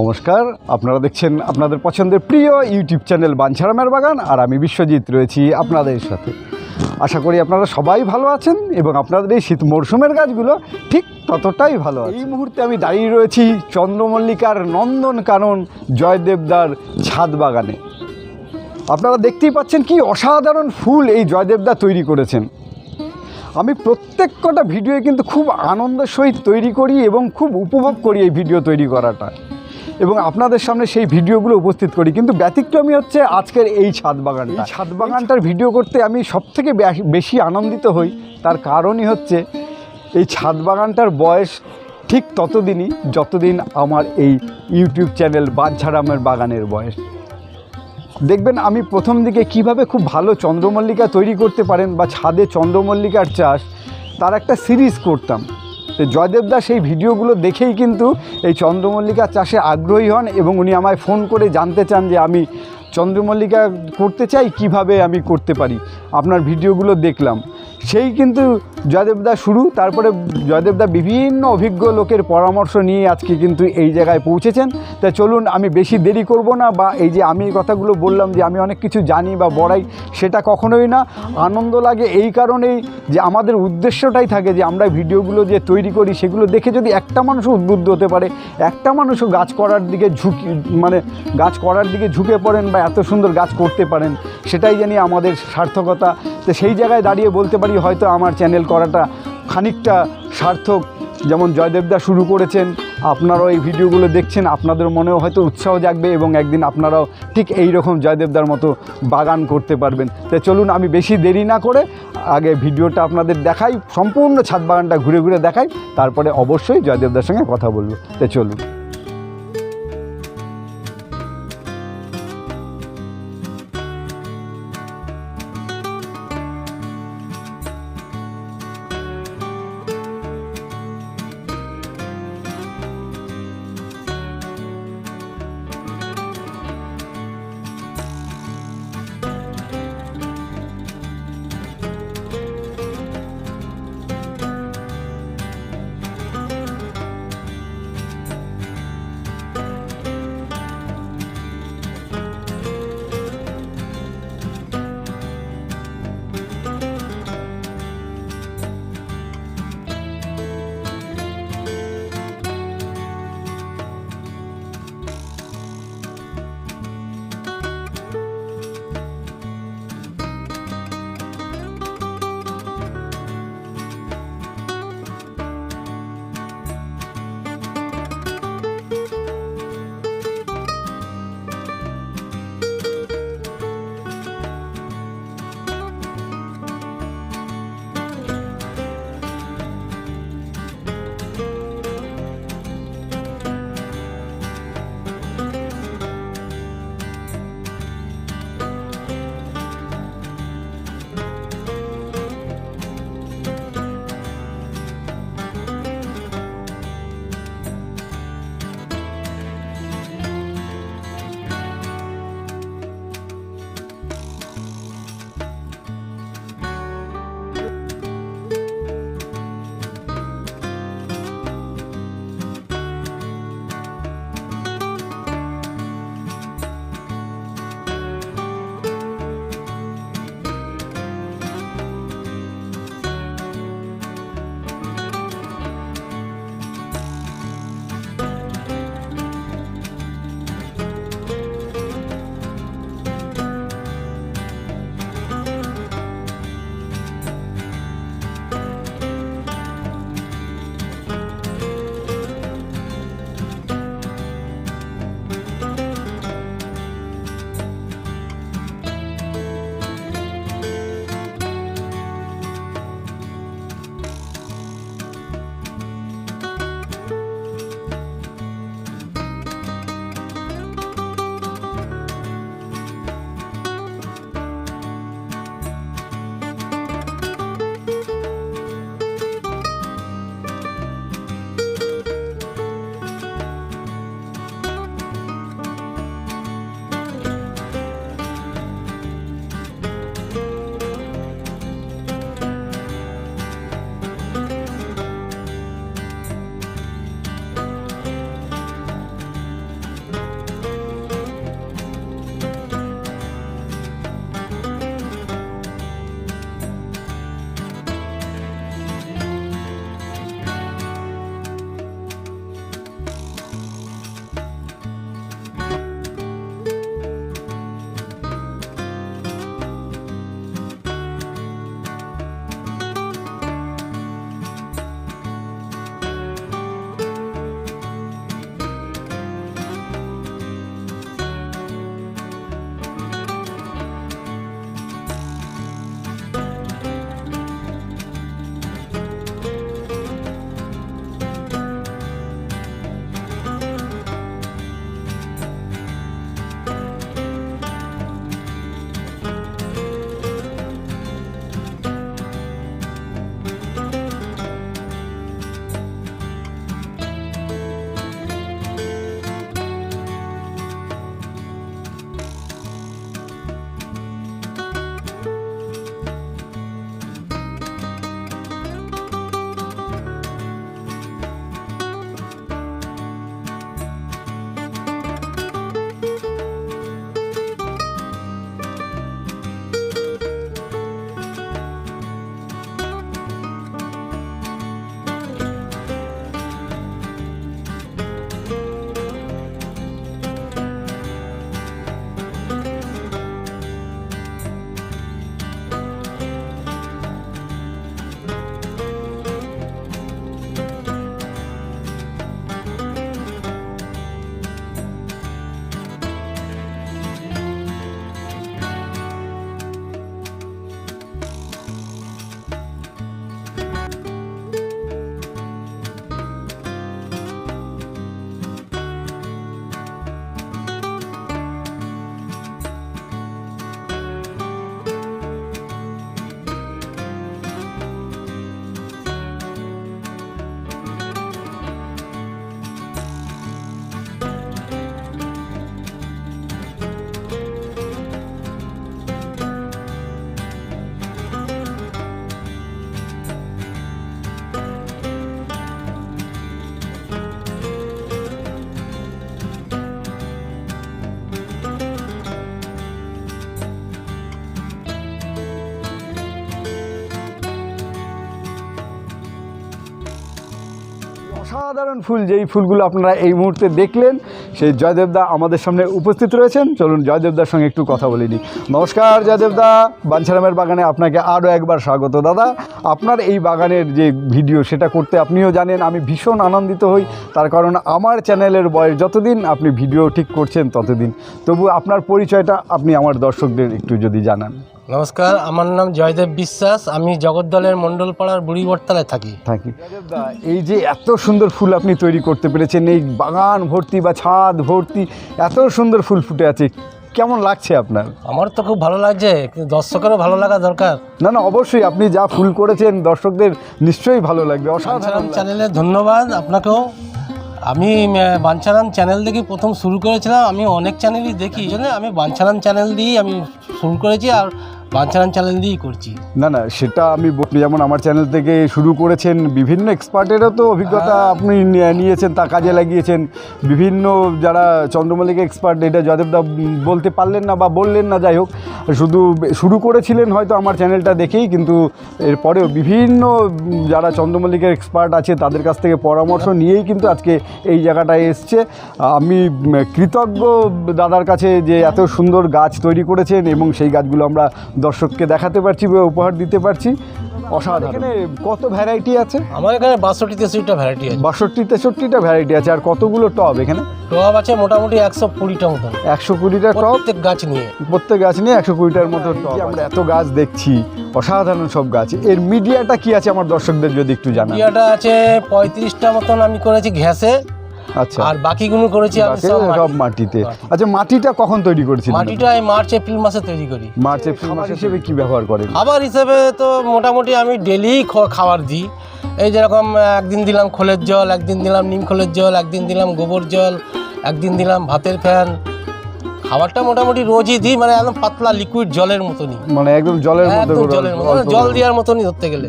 নমস্কার, আপনারা দেখছেন আপনাদের পছন্দের প্রিয় ইউটিউব চ্যানেল বাঞ্ছারামের বাগান আর আমি বিশ্বজিৎ রয়েছি আপনাদের সাথে। আশা করি আপনারা সবাই ভালো আছেন এবং আপনাদের এই শীত মরশুমের গাছগুলো ঠিক ততটাই ভালো এই মুহূর্তে আমি দাঁড়িয়ে রয়েছি চন্দ্রমল্লিকার নন্দন কানন জয়দেবদার ছাদ বাগানে। আপনারা দেখতেই পাচ্ছেন কি অসাধারণ ফুল এই জয়দেবদা তৈরি করেছেন। আমি প্রত্যেক কটা ভিডিও কিন্তু খুব আনন্দের সহিত তৈরি করি এবং খুব উপভোগ করি এই ভিডিও তৈরি করাটা। এবং আপনাদের সামনে সেই ভিডিওগুলো উপস্থিত করি। কিন্তু ব্যতিক্রমী হচ্ছে আজকের এই ছাদ বাগানটা। এই ছাদ বাগানটার ভিডিও করতে আমি সবথেকে বেশি আনন্দিত হই। তার কারণই হচ্ছে এই ছাদ বাগানটার বয়স ঠিক ততদিনই যতদিন আমার এই ইউটিউব চ্যানেল বাঞ্ছারামের বাগানের বয়স। দেখবেন আমি প্রথম দিকে কীভাবে খুব ভালো চন্দ্রমল্লিকা তৈরি করতে পারেন বা ছাদে চন্দ্রমল্লিকার চাষ, তার একটা সিরিজ করতাম। তো জয়দেবদা এই ভিডিওগুলো দেখেই কিন্তু এই চন্দ্রমল্লিকা চাষে আগ্রহী হন এবং উনি আমায় ফোন করে জানতে চান যে আমি চন্দ্রমল্লিকা করতে চাই, কীভাবে আমি করতে পারি। আপনার ভিডিওগুলো দেখলাম। সেই কিন্তু জয়দেবদা শুরু, তারপরে জয়দেবদা বিভিন্ন অভিজ্ঞ লোকের পরামর্শ নিয়ে আজকে কিন্তু এই জায়গায় পৌঁছেছেন। তা চলুন, আমি বেশি দেরি করব না বা এই যে আমি কথাগুলো বললাম যে আমি অনেক কিছু জানি বা বড়াই, সেটা কখনোই না। আনন্দ লাগে এই কারণেই যে আমাদের উদ্দেশ্যটাই থাকে যে আমরা ভিডিওগুলো যে তৈরি করি, সেগুলো দেখে যদি একটা মানুষও উদ্বুদ্ধ হতে পারে, একটা মানুষও গাছ করার দিকে ঝুঁকি মানে গাছ করার দিকে ঝুঁকে পড়েন বা এত সুন্দর গাছ করতে পারেন, সেটাই জানি আমাদের সার্থকতা। তো সেই জায়গায় দাঁড়িয়ে বলতে পারি, হয়তো আমার চ্যানেল করাটা খানিকটা সার্থক। যেমন জয়দেবদা শুরু করেছেন, আপনারাও এই ভিডিওগুলো দেখছেন, আপনাদের মনেও হয়তো উৎসাহ জাগবে এবং একদিন আপনারাও ঠিক এই রকম জয়দেবদার মতো বাগান করতে পারবেন। তো চলুন, আমি বেশি দেরি না করে আগে ভিডিওটা আপনাদের দেখাই, সম্পূর্ণ ছাদ বাগানটা ঘুরে ঘুরে দেখাই, তারপরে অবশ্যই জয়দেবদার সঙ্গে কথা বলব। তো চলুন। অসাধারণ ফুল যেই ফুলগুলো আপনারা এই মুহূর্তে দেখলেন সেই জয়দেবদা আমাদের সামনে উপস্থিত রয়েছেন। চলুন জয়দেবদার সঙ্গে একটু কথা বলে নিই। নমস্কার জয়দেবদা। বাঞ্ছারামের বাগানে আপনাকে আরও একবার স্বাগত দাদা। আপনার এই বাগানের যে ভিডিও সেটা করতে আপনিও জানেন আমি ভীষণ আনন্দিত হই। তার কারণ আমার চ্যানেলের বয়স যতদিন আপনি ভিডিও ঠিক করছেন ততদিন। তবু আপনার পরিচয়টা আপনি আমার দর্শকদের একটু যদি জানান। নমস্কার আমার নাম জয়দেব বিশ্বাস। আমি জগদ্দলের মণ্ডলপাড়ার বুড়িবটতলায় থাকি। থাকি। এই যে এত সুন্দর ফুল আপনি তৈরি করতে পেরেছেন এই বাগান ভর্তি বা ছাদ ভর্তি এত সুন্দর ফুল ফুটে আছে। কেমন লাগছে আপনার? আমার তো খুব ভালো লাগছে দর্শকেরও ভালো লাগা দরকার। না না অবশ্যই আপনি যা ফুল করেছেন দর্শকদের নিশ্চয়ই ভালো লাগবে অসাধারণ চ্যানেলে ধন্যবাদ আপনাকেও। আমি বাঞ্ছারাম চ্যানেল থেকে প্রথম শুরু করেছিলাম আমি অনেক চ্যানেলই দেখি আমি বাঞ্ছারাম চ্যানেল দিয়েই আমি শুরু করেছি আর বাঞ্ছারাম চ্যানেল দিয়েই করছি। না না সেটা আমি যেমন আমার চ্যানেল থেকে শুরু করেছেন বিভিন্ন এক্সপার্টেরও তো অভিজ্ঞতা আপনি নিয়েছেন তা কাজে লাগিয়েছেন। বিভিন্ন যারা চন্দ্রমল্লিকা এক্সপার্ট এটা জয়দেবদা বলতে পারলেন না বা বললেন না যাই হোক শুধু শুরু করেছিলেন হয়তো আমার চ্যানেলটা দেখেই কিন্তু এরপরেও বিভিন্ন যারা চন্দ্রমল্লিকের এক্সপার্ট আছে তাদের কাছ থেকে পরামর্শ নিয়েই কিন্তু আজকে এই জায়গাটায় এসছে। আমি কৃতজ্ঞ দাদার কাছে যে এত সুন্দর গাছ তৈরি করেছেন এবং সেই গাছগুলো আমরা দর্শককে দেখাতে পারছি বা উপহার দিতে পারছি। অসাধারণ। এখানে কত ভ্যারাইটি আছে? আমার এখানে বাষট্টি তেষট্টিটা ভ্যারাইটি আছে। বাষট্টি তেষট্টিটা ভ্যারাইটি আছে। আর কতগুলো টব এখানে? টব আছে মোটামুটি একশো কুড়িটা মতন একশো কুড়িটা টব? প্রত্যেক গাছ নিয়ে। প্রত্যেক গাছ নিয়ে একশো কুড়িটার মতো টব আমরা এত গাছ দেখছি অসাধারণ সব গাছ। এর মিডিয়াটা কি আছে আমার দর্শকদের যদি একটু জানান? ইয়েটা আছে পঁয়ত্রিশটা মতন আমি করেছি ঘ্যাসে। আচ্ছা। আর বাকিগুলো করেছি আমি সব সব মাটিতে। আচ্ছা মাটিটা কখন তৈরি করেছিলেন? মাটিটা এই মার্চ এপ্রিল মাসে তৈরি করি। মার্চ এপ্রিল মাস হিসেবে কি ব্যবহার করেন? খাবার হিসেবে তো মোটামুটি আমি ডেলি খাবার দিই। এই যেরকম একদিন দিলাম খোলের জল একদিন দিলাম নিম খোলের জল একদিন দিলাম গোবর জল একদিন দিলাম ভাতের ফ্যান। খাবারটা মোটামুটি রোজই দিই মানে একদম পাতলা লিকুইড জলের মতনই। মানে একদম জলের করে জলের মতো জল দেওয়ার মতনই ধরতে গেলে।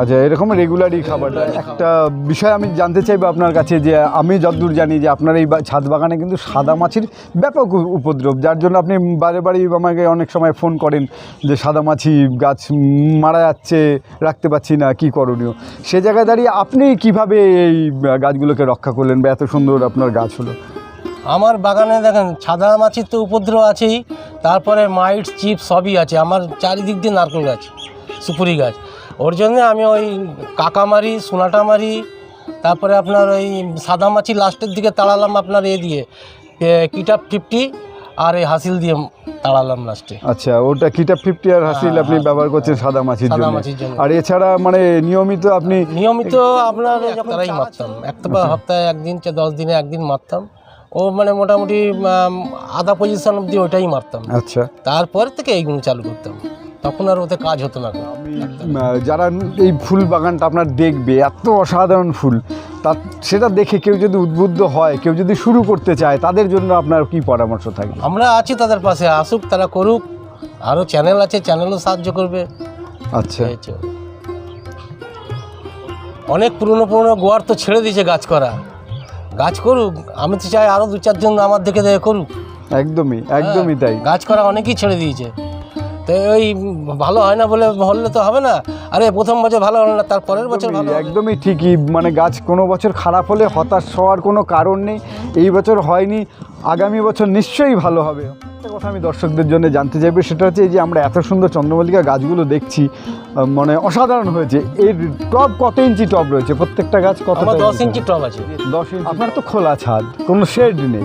আচ্ছা এরকম রেগুলারই খাবারটা একটা বিষয় আমি জানতে চাইব আপনার কাছে যে, আমি যতদূর জানি যে, আপনার এই ছাদ বাগানে কিন্তু সাদা মাছির ব্যাপক উপদ্রব, যার জন্য আপনি বারে বারেই আমাকে অনেক সময় ফোন করেন যে, সাদা মাছি গাছ মারা যাচ্ছে, রাখতে পারছি না, কি করণীয়? সে জায়গায় দাঁড়িয়ে আপনি কীভাবে এই গাছগুলোকে রক্ষা করলেন বা এত সুন্দর আপনার গাছ হলো? আমার বাগানে দেখেন, সাদা মাছির তো উপদ্রব আছেই, তারপরে মাইট চিপ সবই আছে, আমার চারিদিক দিয়ে নারকেল গাছ, সুপুরি গাছ। ওর জন্য আমি ওই কাকা মারি সোনাটা মারি তারপরে আপনার ওই সাদা মাছি লাস্টের দিকে তাড়ালাম আপনার এ দিয়ে কিটাপ ফিফটি আর এই হাসিল দিয়ে তাড়ালাম লাস্টে। আচ্ছা ওটা কিটাপ ফিফটি আর হাসিল আপনি ব্যবহার করছেন সাদা মাছির সাদা জন্য। মাছির জন্য। আর এছাড়া মানে নিয়মিত আপনি নিয়মিত আপনার তারাই মারতাম একটা সপ্তাহে একদিন চা দশ দিনে একদিন মারতাম। ও মানে মোটামুটি আধা পজিশন অব্দি ওইটাই মারতাম। আচ্ছা। তারপর থেকে এইগুলো চালু করতাম। তখন আর ওতে কাজ হতো না যারা এই ফুল বাগানটা আপনার দেখবে এত অসাধারণ ফুল তা সেটা দেখে কেউ যদি উদ্বুদ্ধ হয় কেউ যদি শুরু করতে চায় তাদের জন্য আপনার কি পরামর্শ থাকবে? আমরা আছি তাদের পাশে আসুক তারা করুক। আরও চ্যানেল আছে চ্যানেলও সাহায্য করবে। আচ্ছা। অনেক পুরনো পুরনো গোয়ার তো ছেড়ে দিয়েছে গাছ করা। গাছ করুক আমি তো চাই আরও দু চারজন আমার দেখে দেখে করুক। একদমই একদমই তাই। গাছ করা অনেকেই ছেড়ে দিয়েছে। তো ওই ভালো হয় না বলে হলে তো হবে না। আরে প্রথম বছর ভালো হলো না তার পরের বছর ভালো একদমই- ঠিকই। মানে গাছ কোনো বছর খারাপ হলে হতাশ হওয়ার কোনো কারণ নেই। এই বছর হয়নি আগামী বছর নিশ্চয়ই ভালো হবে। একটা কথা আমি দর্শকদের জন্য জানতে চাইব সেটা হচ্ছে এই যে আমরা এত সুন্দর চন্দ্রমল্লিকা গাছগুলো দেখছি মানে অসাধারণ হয়েছে। এর টব কত ইঞ্চি টব রয়েছে? প্রত্যেকটা গাছ কত দশ ইঞ্চি টব আছে। দশ ইঞ্চি আপনার তো খোলা ছাদ কোনো শেড নেই।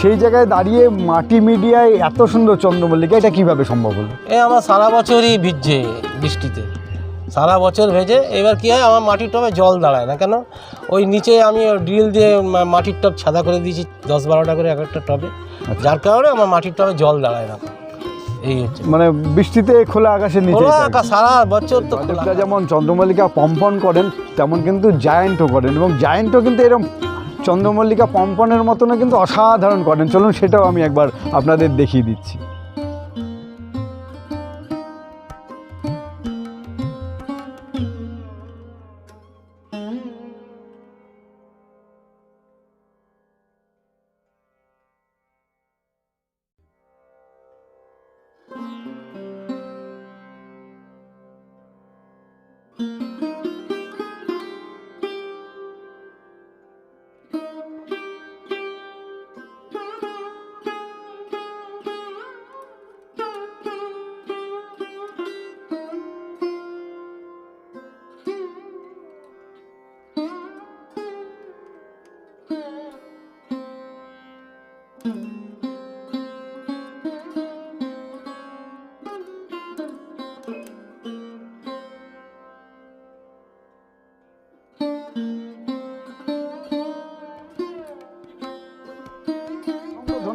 সেই জায়গায় দাঁড়িয়ে মাটি মিডিয়ায় এত সুন্দর চন্দ্রমল্লিকা এটা কীভাবে সম্ভব হলো? এ আমার সারা বছরই ভিজছে বৃষ্টিতে। সারা বছর ভেজে এবার কি হয় আমার মাটির টবে জল দাঁড়ায় না কেন? ওই নিচে আমি ড্রিল দিয়ে মাটির টব ছাদা করে দিয়েছি দশ বারোটা করে এক একটা টবে। যার কারণে আমার মাটির টবে জল দাঁড়ায় না। এই হচ্ছে। মানে বৃষ্টিতে খোলা আকাশের নিচে আকাশ সারা বছর তো যেমন চন্দ্রমল্লিকা পম্পন করেন তেমন কিন্তু জায়েন্টও করেন এবং জায়েন্টও কিন্তু এরকম চন্দ্রমল্লিকা পম্পনের মতনও কিন্তু অসাধারণ করেন। চলুন সেটাও আমি একবার আপনাদের দেখিয়ে দিচ্ছি।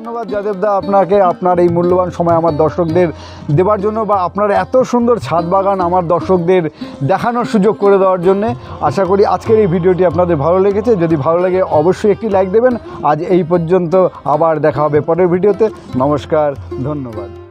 ধন্যবাদ যাদেবদা আপনাকে আপনার এই মূল্যবান সময় আমার দর্শকদের দেওয়ার জন্য বা আপনার এত সুন্দর ছাদ বাগান আমার দর্শকদের দেখানোর সুযোগ করে দেওয়ার জন্যে আশা করি আজকের এই ভিডিওটি আপনাদের ভালো লেগেছে। যদি ভালো লাগে অবশ্যই একটি লাইক দেবেন। আজ এই পর্যন্ত আবার দেখা হবে পরের ভিডিওতে। নমস্কার, ধন্যবাদ।